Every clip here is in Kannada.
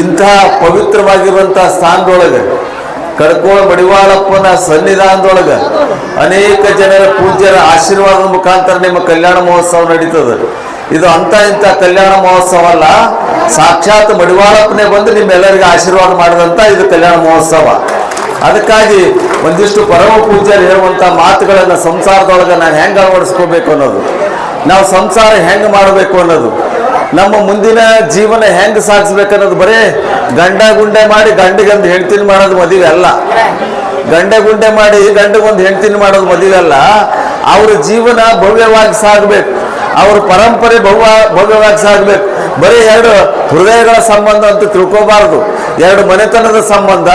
ಇಂತಹ ಪವಿತ್ರವಾಗಿರುವಂತಹ ಸ್ಥಾನದೊಳಗೆ, ಕಡ್ಕೋಳ ಮಡಿವಾಳಪ್ಪನ ಸನ್ನಿಧಾನದೊಳಗೆ ಅನೇಕ ಜನರ ಪೂಜ್ಯರ ಆಶೀರ್ವಾದದ ಮುಖಾಂತರ ನಿಮ್ಮ ಕಲ್ಯಾಣ ಮಹೋತ್ಸವ ನಡೀತದೆ. ಇದು ಅಂತ ಇಂಥ ಕಲ್ಯಾಣ ಮಹೋತ್ಸವ ಅಲ್ಲ, ಸಾಕ್ಷಾತ್ ಮಡಿವಾಳಪ್ಪನೇ ಬಂದು ನಿಮ್ಮೆಲ್ಲರಿಗೆ ಆಶೀರ್ವಾದ ಮಾಡಿದಂತ ಇದು ಕಲ್ಯಾಣ ಮಹೋತ್ಸವ. ಅದಕ್ಕಾಗಿ ಒಂದಿಷ್ಟು ಪರಮ ಪೂಜ್ಯರು ಹೇಳುವಂಥ ಮಾತುಗಳನ್ನು ಸಂಸಾರದೊಳಗೆ ನಾನು ಹೆಂಗೆ ಅಳವಡಿಸ್ಕೋಬೇಕು ಅನ್ನೋದು. ನಾವು ಸಂಸಾರ ಹೆಂಗೆ ಮಾಡಬೇಕು ಅನ್ನೋದು. ನಮ್ಮ ಮುಂದಿನ ಜೀವನ ಹೆಂಗೆ ಸಾಗಿಸ್ಬೇಕು ಅನ್ನೋದು ಬರೇ ಗಂಡ ಗುಂಡೆ ಮಾಡಿ ಗಂಡಿಗೊಂದು ಹೆಂಡ್ತಿನ ಮಾಡೋದು ಮದುವೆ ಅಲ್ಲ. ಗಂಡ ಗುಂಡೆ ಮಾಡಿ ಗಂಡಗೊಂದು ಹೆಂಡ್ತಿನ ಮಾಡೋದು ಮದುವೆ ಅಲ್ಲ. ಅವ್ರ ಜೀವನ ಭವ್ಯವಾಗಿ ಸಾಗಬೇಕು. ಅವ್ರ ಪರಂಪರೆ ಭವ್ಯ, ಭವ್ಯವಾಗಿ ಸಾಗಬೇಕು. ಬರೀ ಎರಡು ಹೃದಯಗಳ ಸಂಬಂಧ ಅಂತ ತಿಳ್ಕೋಬಾರದು. ಎರಡು ಮನೆತನದ ಸಂಬಂಧ,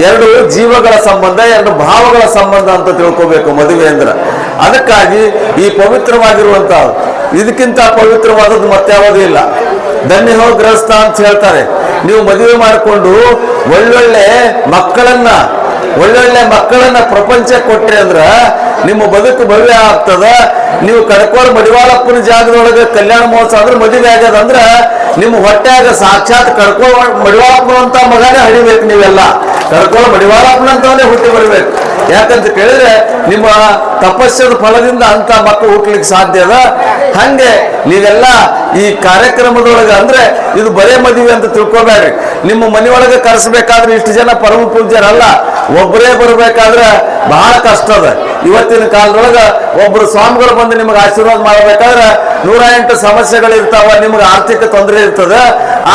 ಎರಡು ಜೀವಗಳ ಸಂಬಂಧ, ಎರಡು ಭಾವಗಳ ಸಂಬಂಧ ಅಂತ ತಿಳ್ಕೋಬೇಕು ಮದುವೆ ಅಂದ್ರೆ. ಅದಕ್ಕಾಗಿ ಈ ಪವಿತ್ರವಾಗಿರುವಂತ ಇದಕ್ಕಿಂತ ಪವಿತ್ರವಾದದ್ದು ಮತ್ಯಾವುದೂ ಇಲ್ಲ. ಧನ್ಯ ಗ್ರಸ್ತ ಅಂತ ಹೇಳ್ತಾರೆ. ನೀವು ಮದುವೆ ಮಾಡಿಕೊಂಡು ಒಳ್ಳೊಳ್ಳೆ ಮಕ್ಕಳನ್ನ ಒಳ್ಳೊಳ್ಳೆ ಮಕ್ಕಳನ್ನ ಪ್ರಪಂಚ ಕೊಟ್ಟೆ ಅಂದ್ರ ನಿಮ್ಮ ಬದುಕು ಭವ್ಯ ಆಗ್ತದ. ನೀವು ಕಡಕೋರ್ ಮಡಿವಾಳಪ್ಪನ ಜಾಗದೊಳಗೆ ಕಲ್ಯಾಣ ಮಹೋತ್ಸವ ಅಂದ್ರೆ ಮದುವೆ ಆಗ್ಯದ ಅಂದ್ರ ನಿಮ್ಮ ಹೊಟ್ಟೆಯಾಗ ಸಾಕ್ಷಾತ್ ಕಡಕೋ ಮಡಿವಾಳಪ್ಪನ ಅಂತ ಮಗನೇ ಹಡಿಬೇಕು ನೀವೆಲ್ಲ. ಕಡಕೋಳ ಮಡಿವಾಳಪ್ಪನ ಅಂತವನೇ ಹುಟ್ಟಿ ಬರ್ಬೇಕು. ಯಾಕಂತ ಕೇಳಿದ್ರೆ ನಿಮ್ಮ ತಪಸ್ಸದ ಫಲದಿಂದ ಅಂತ ಮಕ್ಕಳು ಹುಟ್ಟಲಿಕ್ಕೆ ಸಾಧ್ಯ ಅದ. ಹಂಗೆ ನೀವೆಲ್ಲ ಈ ಕಾರ್ಯಕ್ರಮದೊಳಗೆ ಅಂದ್ರೆ ಇದು ಬರೇ ಮದುವೆ ಅಂತ ತಿಳ್ಕೊಬೇಡ್ರಿ. ನಿಮ್ಮ ಮನೆಯೊಳಗೆ ಕರೆಸ್ಬೇಕಾದ್ರೆ ಇಷ್ಟು ಜನ ಪರಮ ಪೂಜ್ಯರಲ್ಲ. ಒಬ್ಬರೇ ಬರಬೇಕಾದ್ರೆ ಬಹಳ ಕಷ್ಟ ಅದ. ಇವತ್ತಿನ ಕಾಲದೊಳಗ ಒಬ್ರು ಸ್ವಾಮಿಗಳು ಬಂದು ನಿಮಗೆ ಆಶೀರ್ವಾದ ಮಾಡಬೇಕಾದ್ರೆ ನೂರ ಎಂಟು ಸಮಸ್ಯೆಗಳು ಇರ್ತಾವ ನಿಮ್ಗೆ ಆರ್ಥಿಕ ತೊಂದರೆ ಇರ್ತದ.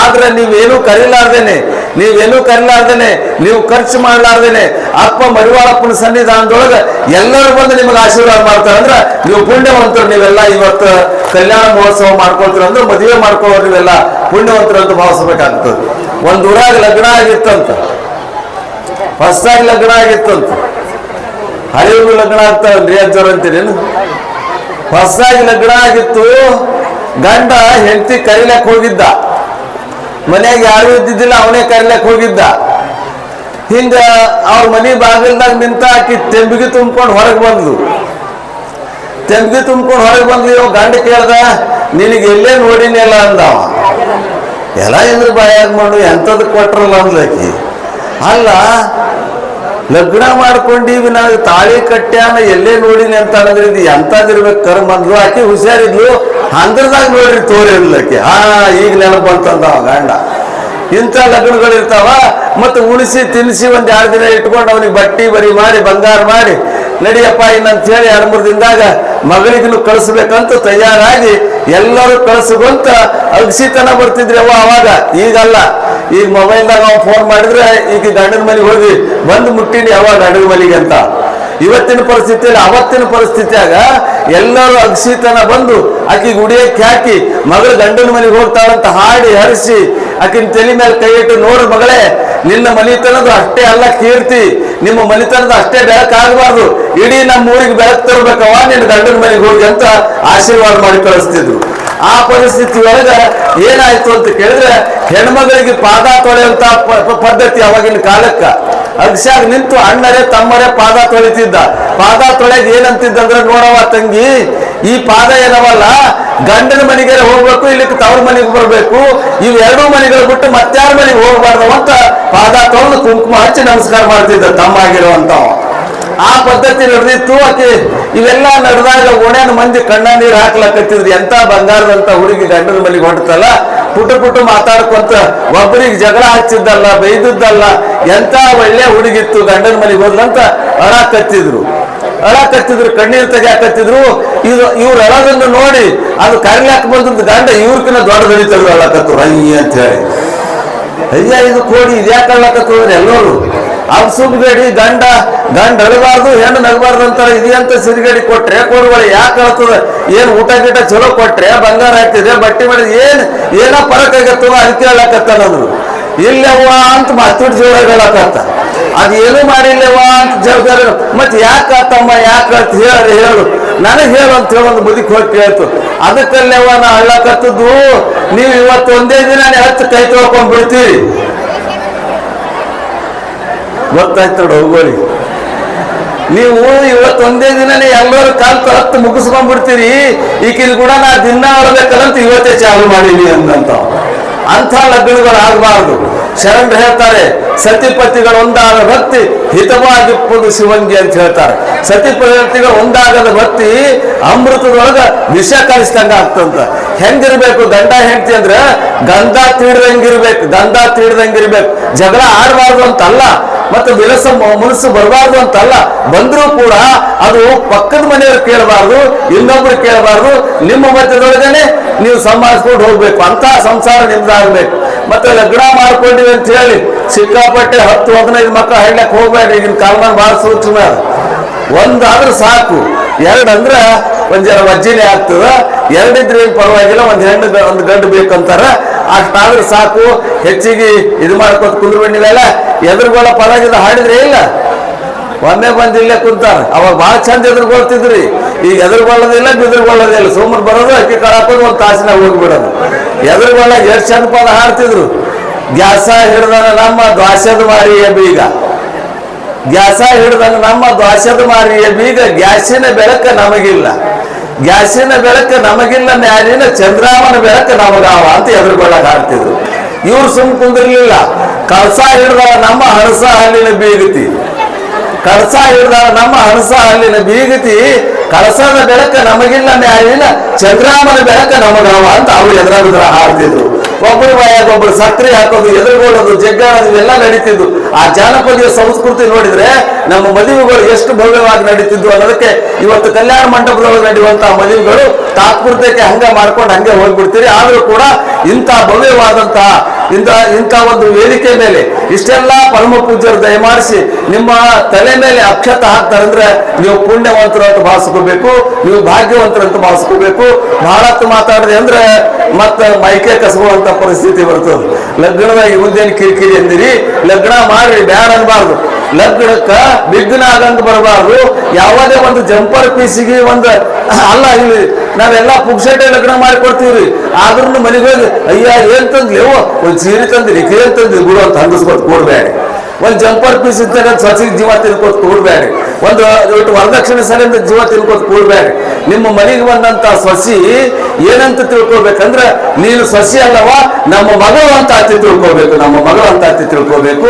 ಆದ್ರೆ ನೀವೇನು ಕರೀಲಾರ್ದೇನೆ ನೀವೇನು ಕರೀಲಾರ್ದೇನೆ, ನೀವು ಖರ್ಚು ಮಾಡ್ಲಾರ್ದೇನೆ, ಅಪ್ಪ ಮರಿವಾಳಪ್ಪನ ಸನ್ನಿಧಾನದೊಳಗೆ ಎಲ್ಲರೂ ಬಂದು ನಿಮ್ಗೆ ಆಶೀರ್ವಾದ ಮಾಡ್ತಾರೆ ಅಂದ್ರೆ ನೀವು ಪುಣ್ಯವಂತರು ನೀವೆಲ್ಲ ಇವತ್ತು ಕಲ್ಯಾಣ ಮಹೋತ್ಸವ ಮಾಡ್ಕೊಳ್ತೀರ ಅಂದ್ರೆ ಮದುವೆ ಮಾಡ್ಕೊಳ್ಳೋರು ನೀವೆಲ್ಲ ಪುಣ್ಯವಂತರು ಅಂತ ಭಾವಿಸ್ಬೇಕಾಗ್ತದೆ. ಒಂದ್ ಊರಾಗ ಲಗ್ನ ಆಗಿತ್ತಂತ, ಹೊಸದಾಗಿ ಲಗ್ನ ಆಗಿತ್ತಂತ. ಹಳೆಯವರು ಲಗ್ನ ಆಗ್ತಾವಲ್ರಿ ಅಜ್ಜರ ಅಂತೀರೇನು? ಹೊಸದಾಗಿ ಲಗ್ನ ಆಗಿತ್ತು. ಗಂಡ ಹೆಂಡತಿ ಕರಿಲಕ್ ಹೋಗಿದ್ದ. ಮನೆಯಾಗ ಯಾರು ಇದ್ದಿದ್ದಿಲ್ಲ, ಅವನೇ ಕರಿಲಕ್ ಹೋಗಿದ್ದ. ಹಿಂಗ ಅವ್ರ ಮನೆ ಬಾಗಿಲ್ದಾಗ ನಿಂತ ಆಕಿ ತೆಂಬಿಗೆ ತುಂಬ್ಕೊಂಡು ಹೊರಗೆ ಬಂದ್ಲು. ತೆಂಬಿಗೆ ತುಂಬ್ಕೊಂಡು ಹೊರಗೆ ಬಂದ್ಲು, ಇವ್ ಗಂಡ ಕೇಳ್ದ, ನಿನಗೆ ಎಲ್ಲೇ ನೋಡಿನಿಲ್ಲ ಅಂದ ಎಲ್ಲ ಇದ್ರ ಬಾಯಾಗ ಮಾಡು ಎಂಥದ್ದು ಕೊಟ್ರಲ್ಲ ಅಂದ್ಲಕಿ ಅಲ್ಲ ಲಗ್ನ ಮಾಡ್ಕೊಂಡೀವಿ ನಾವು ತಾಳಿ ಕಟ್ಟ್ಯಾನ, ಎಲ್ಲೇ ನೋಡಿನಿ ಅಂತ ಅಂದ್ರೆ ಇದು ಎಂಥದಿರ್ಬೇಕು ಕರ್ಮ ಅಂದ್ಲು. ಆಕೆ ಹುಷಾರಿದ್ಲು. ಅಂದ್ರದಾಗ ನೋಡ್ರಿ ತೋರಿರ್ಲಕ್ಕೆ ಹಾ, ಈಗ ನೆನಪು ಬಂತಂದ ಗಂಡ. ಇಂಥ ಲಗ್ನಗಳಿರ್ತಾವ ಮತ್ತು ಉಳಿಸಿ ತಿನ್ಸಿ ಒಂದ್ ಎರಡು ದಿನ ಇಟ್ಕೊಂಡು ಅವನಿಗೆ ಬಟ್ಟಿ ಬರಿ ಮಾಡಿ, ಬಂಗಾರ ಮಾಡಿ, ನಡಿಯಪ್ಪ ಇನ್ನಂತ ಹೇಳಿ ಎರಡು ಮೂರು ದಿನದಾಗ ಮಗಳಿಗೂ ಕಳಿಸ್ಬೇಕಂತ ತಯಾರಾಗಿ ಎಲ್ಲರೂ ಕಳಿಸ್ಕೊಂತ ಅಗಸಿತನ ಬರ್ತಿದ್ರಿ ಅವ ಅವಾಗ. ಈಗಲ್ಲ. ಈಗ ಮೊಬೈಲ್ದಾಗ ನಾವು ಫೋನ್ ಮಾಡಿದ್ರೆ ಈಗ ಗಂಡನ ಮನೆಗೆ ಹೋಗಿ ಬಂದು ಮುಟ್ಟಿನಿ ಯಾವಾಗ ಗಂಡನ ಮನೆಗೆ ಅಂತ. ಇವತ್ತಿನ ಪರಿಸ್ಥಿತಿಯಲ್ಲಿ ಅವತ್ತಿನ ಪರಿಸ್ಥಿತಿಯಾಗ ಎಲ್ಲರೂ ಅಗಸಿತನ ಬಂದು ಆಕಿ ಗುಡಿಯಕ್ಕೆ ಹಾಕಿ ಮಗಳು ಗಂಡನ ಮನೆಗೆ ಹೋಗ್ತಾಳಂತ ಹಾಡಿ ಹರಿಸಿ ಆಕಿನ ತಲೆ ಮೇಲೆ ಕೈ ಇಟ್ಟು ನೋಡು ಮಗಳೇ, ನಿನ್ನ ಮನಿತನದ ಅಷ್ಟೇ ಅಲ್ಲ ಕೀರ್ತಿ. ನಿಮ್ಮ ಮನಿತನದ ಅಷ್ಟೇ ಬೆಳಕಾಗಬಾರ್ದು. ಇಡೀ ನಮ್ಮ ಊರಿಗೆ ಬೆಳಕು ತರ್ಬೇಕವ ನಿನ್ನ ಗಂಡನ ಮನೆಗೆ ಹೋಗಿ ಅಂತ ಆಶೀರ್ವಾದ ಮಾಡಿ ಕಳಿಸ್ತಿದ್ರು. ಆ ಪರಿಸ್ಥಿತಿ ಒಳಗ ಏನಾಯ್ತು ಅಂತ ಕೇಳಿದ್ರೆ ಹೆಣ್ಮಗಳಿಗೆ ಪಾದ ತೊಳೆಯುವಂತ ಪದ್ಧತಿ ಅವಾಗಿನ ಕಾಲಕ್ಕ. ಅಗ್ಸಾಗ ನಿಂತು ಅಣ್ಣರೇ ತಮ್ಮರೇ ಪಾದ ತೊಳಿತಿದ್ದ. ಪಾದ ತೊಳೆದ್ ಏನಂತಿದ್ದಂದ್ರೆ ನೋಡವ ತಂಗಿ, ಈ ಪಾದ ಏನವಲ್ಲ, ಗಂಡನ ಮನೆಗೆ ಹೋಗ್ಬೇಕು ಇಲ್ಲಿ ತವ್ರ ಮನೆಗೆ ಬರಬೇಕು. ಇವ್ ಎರಡೂ ಮನೆಗಳು ಬಿಟ್ಟು ಮತ್ತಾರ ಮನೆಗೆ ಹೋಗ್ಬಾರ್ದು ಅಂತ ಪಾದ ತೊಳೆದು ಕುಂಕುಮ ಹಚ್ಚಿ ನಮಸ್ಕಾರ ಮಾಡ್ತಿದ್ದ ತಮ್ಮ ಆಗಿರುವಂತವ. ಆ ಪದ್ಧತಿ ನಡೆದಿತ್ತು ಆಕೆ ಇವೆಲ್ಲ ನಡೆದಾಗ ಓಣ್ಯಾನ ಮಂದಿ ಕಣ್ಣ ನೀರು ಹಾಕ್ಲಕತ್ತಿದ್ರು. ಎಂತ ಬಂಗಾರದಂತ ಹುಡುಗಿ ಗಂಡನ ಮನೆಗೆ ಹೊಡ್ತಲ್ಲ ಪುಟ ಪುಟ ಮಾತಾಡ್ಕೊಂತ ಒಬ್ಬರಿಗೆ ಜಗಳ ಹಚ್ಚಿದ್ದಲ್ಲ ಬೈದಿದ್ದಲ್ಲ ಎಂತ ಒಳ್ಳೆ ಹುಡುಗಿತ್ತು ಗಂಡನ ಮನೆಗೆ ಹೋದ್ಲಂತ ಅಳ ಕಚ್ಚಿದ್ರು ಕಣ್ಣೀರು ತೆಗಿಯಾಕತ್ತಿದ್ರು. ಇದು ಇವ್ರು ಅಳದನ್ನು ನೋಡಿ ಅದು ಕರಿಲಾಕ ಬಂದಂತ ಗಂಡ ಇವ್ರಕಿನ ದೊಡ್ಡ ದಡಿತರು ಅಳಕತ್ತು ರೈ ಅಂತ ಹೇಳಿ. ಅಯ್ಯ ಇದು ಕೋಡಿ ಇದ್ಯಾಕೆ ಅಂದ್ರೆ ಎಲ್ಲರೂ? ಅಬ್ಸುಬ್ಗಡಿ ಗಂಡ ಗಂಡ ಅಳಬಾರ್ದು ಹೆಣ್ಣು ನಗಬಾರ್ದು ಅಂತಾರೆ. ಇದೆಯಂತ ಸಿರಿಗಡಿ ಕೊಟ್ರೆ ಕೊಡುವಳಿ ಯಾಕೆ ಕಳ್ತದ? ಏನ್ ಊಟ ಗೀಟ ಚಲೋ ಕೊಟ್ರೆ, ಬಂಗಾರ ಹಾಕ್ತಿದ್ರೆ, ಬಟ್ಟೆ ಮಾಡಿ ಏನ್, ಏನ ಪರಕ್ ಅದಕ್ಕೆ ನಾನು ಇಲ್ಲವ್ವ ಅಂತ ಮತ್ತಿಟ್ಟು ಜೋಳ ಹೇಳಕತ್ತ. ಅದ್ ಏನು ಮಾಡಿಲ್ಲವ್ವ ಅಂತ ಜವಾಬ್ದಾರಿ ಮತ್ ಯಾಕ ಯಾಕ ಅಂತ ಹೇಳಿ, ಹೇಳು. ನನಗೆ ಹೇಳು ಅಂತ ಹೇಳಿ ಒಂದು ಮುದಿಕ್ ಹೋಗಿ ಕೇಳ್ತು. ಅದಕ್ಕಲ್ಲವ್ವ ನಾ ಹೇಳಕತ್ತದ್ದು ನೀವು ಇವತ್ತು ಒಂದೇ ದಿನ ಹತ್ತು ಕೈ ತೊಳ್ಕೊಂಡ್ ಬಿಡ್ತೀರಿ ಗೊತ್ತಾಯ್ತು ನೋಡಿ ಹೋಗೋಳಿ ನೀವು ಇವತ್ತು ಒಂದೇ ದಿನನೇ ಎಲ್ಲರೂ ಕಾಲ್ ಹತ್ತು ಮುಗಿಸ್ಕೊಂಡ್ಬಿಡ್ತೀರಿ. ಈಕಿನ ಕೂಡ ನಾ ದಿನ ಆಡ್ಬೇಕಲ್ಲಂತ ಇವತ್ತೇ ಚಾಲು ಮಾಡೀನಿ ಅಂದಂತ. ಅಂಥ ಲಗ್ನಗಳು ಆಗಬಾರ್ದು. ಶರಣರು ಹೇಳ್ತಾರೆ ಸತಿಪತಿಗಳು ಒಂದಾದ ಭಕ್ತಿ ಹಿತವಾಗಿಪ್ಪದು ಶಿವಂಗಿ ಅಂತ ಹೇಳ್ತಾರೆ. ಸತಿಪತಿಗಳು ಒಂದಾಗದ ಭಕ್ತಿ ಅಮೃತದೊಳಗ ವಿಷ ಕಲಿಸ್ದಂಗ ಆಗ್ತಂತ. ಹೆಂಗಿರ್ಬೇಕು ಗಂಡ ಹೆಂಡತಿ ಅಂದ್ರ ಗಂಧ ತೀಡ್ದಂಗಿರ್ಬೇಕು ಗಂಧ ತೀಡ್ದಂಗಿರ್ಬೇಕು. ಜಗಳ ಆಡಬಾರ್ದು ಅಂತಲ್ಲ, ಮತ್ತೆ ವಿಲಸ ಮನಸ್ಸು ಬರಬಾರ್ದು ಅಂತಲ್ಲ, ಬಂದರೂ ಕೂಡ ಅದು ಪಕ್ಕದ ಮನೆಯವ್ರು ಕೇಳಬಾರ್ದು, ಇನ್ನೊಬ್ರು ಕೇಳಬಾರ್ದು, ನಿಮ್ಮ ಮಧ್ಯದೊಳಗನೆ ನೀವು ಸಂಭಾಳಿಸ್ಕೊಂಡು ಹೋಗ್ಬೇಕು ಅಂತ ಸಂಸಾರ ನಿಮ್ದಾಗ್ಬೇಕು. ಮತ್ತೆ ಲಗ್ನ ಮಾಡ್ಕೊಂಡಿವಿ ಅಂತ ಹೇಳಿ ಸಿಕ್ಕಾಪಟ್ಟೆ ಹತ್ತು ಹದಿನೈದು ಮಕ್ಕಳ ಹೇಳಕ್ ಹೋಗ್ಬೇಡ್ರಿ ಈಗಿನ ಕಾಲಮಾನ ಬಹಳ ಸೂಕ್ಷ್ಮ. ಒಂದಾದ್ರೆ ಸಾಕು. ಎರಡು ಅಂದ್ರ ಒಂದ್ ಜನ ವಜ್ಜಿನೇ ಆಗ್ತದ. ಎರಡಿದ್ರೆ ಏನ್ ಪರವಾಗಿಲ್ಲ, ಒಂದ್ ಹೆಣ್ಣು ಒಂದ್ ಗಂಡು ಬೇಕಂತಾರ. ಅಷ್ಟಾದ್ರೆ ಸಾಕು. ಹೆಚ್ಚಿಗೆ ಇದು ಮಾಡ್ಕೊತ ಕುಂದ್ರಬೇಡಿ ನೀವೆಲ್ಲ. ಎದುರುಗಳ ಪರವಾಗಿಲ್ಲ, ಹಾಡಿದ್ರೆ ಇಲ್ಲ. ಒಮ್ಮೆ ಬಂದು ಇಲ್ಲೇ ಕುಂತಾರ. ಅವಾಗ ಬಹಳ ಚಂದ ಎದುರುಗೊಳ್ತಿದ್ರಿ. ಈಗ ಎದುರುಗೊಳ್ಳೋದಿಲ್ಲ ಬಿದ್ರುಗೊಳ್ಳೋದಿಲ್ಲ ಸುಮ್ಮನೆ ಬರೋದು, ಅಕ್ಕಿ ಕಳಾಕೊಂಡು ಒಂದು ತಾಸಿನಾಗ ಹೋಗ್ಬಿಡೋದು. ಎದುರುಗೊಳ್ಳ ಎಷ್ಟು ಚಂದ ಪದ ಹಾಡ್ತಿದ್ರು. ಗ್ಯಾಸ ಹಿಡ್ದಾನ ನಮ್ಮ ದ್ವಾಸದ ಮಾರಿಯ ಬೀಗ. ಗ್ಯಾಸ ಹಿಡ್ದಂಗ ನಮ್ಮ ದ್ವಾಸದ ಮಾರಿಯ ಬೀಗ. ಗ್ಯಾಸಿನ ಬೆಳಕ ನಮಗಿಲ್ಲ. ಗ್ಯಾಸಿನ ಬೆಳಕ ನಮಗಿಲ್ಲ ಮ್ಯಾಲಿನ ಚಂದ್ರಾಮನ ಬೆಳಕ ನಮಗಾವ ಅಂತ ಎದುರುಗೊಳ್ಳಕ್ ಹಾಡ್ತಿದ್ರು. ಇವ್ರು ಸುಮ್ ಕುಂದಿರ್ಲಿಲ್ಲ. ಕಳಸ ಹಿಡ್ದ ನಮ್ಮ ಹಣಸ ಹಲ್ಲಿನ ಬೀಗತಿ. ಕಳಸ ಹಿಡ್ದ ನಮ್ಮ ಹಣಸ ಅಲ್ಲಿನ ಬೀಗತಿ, ಕಳಸದ ಬೆಳಕ ನಮಗಿಲ್ಲ ಮ್ಯಾಲಿನ ಚಂದ್ರಾಮನ ಬೆಳಕ ನಮಗಾವ ಅಂತ ಅವ್ರು ಎದುರಾಗುದ್ರ ಹಾಡ್ತಿದ್ರು. ಒಬ್ಬರು ಒಬ್ಬರು ಸಕ್ಕರೆ ಹಾಕೋದು, ಎದುರುಗೊಳ್ಳೋದು, ಜಗ್ಗಾಡೋದು, ಇವೆಲ್ಲ ನಡೀತಿದ್ದು ಆ ಜಾನಪದೀಯ ಸಂಸ್ಕೃತಿ ನೋಡಿದ್ರೆ ನಮ್ಮ ಮದುವೆಗಳು ಎಷ್ಟು ಭವ್ಯವಾಗಿ ನಡೀತಿದ್ವು ಅನ್ನೋದಕ್ಕೆ ಇವತ್ತು ಕಲ್ಯಾಣ ಮಂಟಪದೊಳಗೆ ನಡೆಯುವಂತಹ ಮದುವೆಗಳು ತಾತ್ಪುರ್ತಕ್ಕೆ ಹಂಗೆ ಮಾಡ್ಕೊಂಡು ಹಂಗೆ ಹೋಗ್ಬಿಡ್ತೀರಿ. ಆದರೂ ಕೂಡ ಇಂಥ ಭವ್ಯವಾದಂತಹ ಇಂಥ ಇಂಥ ಒಂದು ವೇದಿಕೆ ಮೇಲೆ ಇಷ್ಟೆಲ್ಲ ಪರಮ ಪೂಜ್ಯರು ದಯಮಾಡಿಸಿ ನಿಮ್ಮ ತಲೆ ಮೇಲೆ ಅಕ್ಷತ ಹಾಕ್ತಾರೆ ಅಂದ್ರೆ ನೀವು ಪುಣ್ಯವಂತರು ಅಂತ ಭಾವಿಸ್ಕೋಬೇಕು, ನೀವು ಭಾಗ್ಯವಂತರು ಅಂತ ಭಾವಿಸ್ಕೋಬೇಕು. ಬಹಳತ್ತು ಮಾತಾಡಿದೆ ಅಂದ್ರೆ ಮತ್ತೆ ಮೈಕೆ ಕಸಗುವಂತ ಪರಿಸ್ಥಿತಿ ಬರ್ತದೆ. ಲಗ್ನದಾಗ ಮುಂದೇನು ಕಿರಿಕಿರಿ ಅಂದಿರಿ? ಲಗ್ನ ಮಾಡಿ ಬ್ಯಾಡ ಅನ್ಬಾರ್ದು. ಲಗ್ನಕ್ಕ ಬಿಗ್ನ ಆಗಂತ ಬರಬಾರ್ದು. ಯಾವುದೇ ಒಂದು ಜಂಪರ್ ಪೀಸಿಗೆ ಒಂದು ಅಲ್ಲ ಇಲ್ಲಿ ನಾವೆಲ್ಲ ಪುಕ್ಸೇಟೆ ಲಗ್ನ ಮಾಡಿ ಕೊಡ್ತೀವ್ರಿ ಆದ್ರೂ ಮನೆಗೆ ಹೋಗಿ, ಅಯ್ಯ, ಏನ್ ತಂದ್ಲಿ? ಒಂದ್ ಸೀರೆ ತಂದ್ರಿ ಏನ್ ತಂದ್ರಿ ಗುರು ಅಂತ ಹಂಗಿಸ್ಕೊತ್ ಕೊಡ್ಬೇಡಿ. ಒಂದ್ ಜಂಪರ್ ಪೀಸ್ ಇದ್ದಾಗ ಸಸಿಗೆ ಜೀವ ತಿನ್ಕೊತ್ ಕೊಡ್ಬೇಡಿ. ಒಂದು ಒಟ್ಟು ವರದಕ್ಷಿಣೆ ಸಲಿಂದ ಜೀವ ತಿನ್ಕೊತ್ ಕೂಡ್ಬೇಡಿ. ನಿಮ್ಮ ಮನೆಗೆ ಬಂದಂತ ಸಸಿ ಏನಂತ ತಿಳ್ಕೊಬೇಕಂದ್ರ, ನೀನು ಸಸಿ ಅಲ್ಲವ, ನಮ್ಮ ಮಗಳು ಅಂತ ಅತಿ ತಿಳ್ಕೊಬೇಕು, ನಮ್ಮ ಮಗಳು ಅಂತ ಅತಿ ತಿಳ್ಕೊಬೇಕು.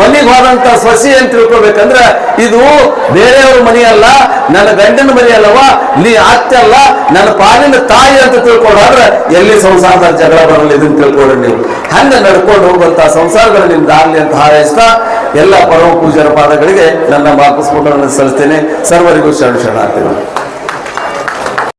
ಮನೆಗೆ ಹೋದಂತ ಸಸಿ ಏನ್ ತಿಳ್ಕೊಬೇಕಂದ್ರ, ಇದು ಬೇರೆಯವ್ರ ಮನೆ ಅಲ್ಲ, ನನ್ನ ಗಂಡನ ಮನೆ ಅಲ್ಲವ, ನೀ ಅತ್ತೆ ಅಲ್ಲ, ನನ್ನ ಪಾಲಿನ ತಾಯಿ ಅಂತ ತಿಳ್ಕೊಂಡ್ರೆ ಎಲ್ಲಿ ಸಂಸಾರದ ಜಗಳ ಬರಲ್ಲ ಇದನ್ನ ತಿಳ್ಕೊಳ್ರಿ ನೀವು. ಹಂಗ ನಡ್ಕೊಂಡು ಹೋಗುವಂತ ಸಂಸಾರಗಳು ನಿಮ್ದಾಗ್ಲಿ ಅಂತ ಹಾರೈಸ್ತಾ ಎಲ್ಲ ಪರಮ ಪೂಜರ ಪಾದಗಳಿಗೆ ನನ್ನ ಮಾಪಸ್ಫೋಟವನ್ನು ಸಲ್ಲಿಸ್ತೇನೆ. ಸರ್ವರಿಗೂ ಶರಣ ಶರಣಾರ್ಥಿಗಳು.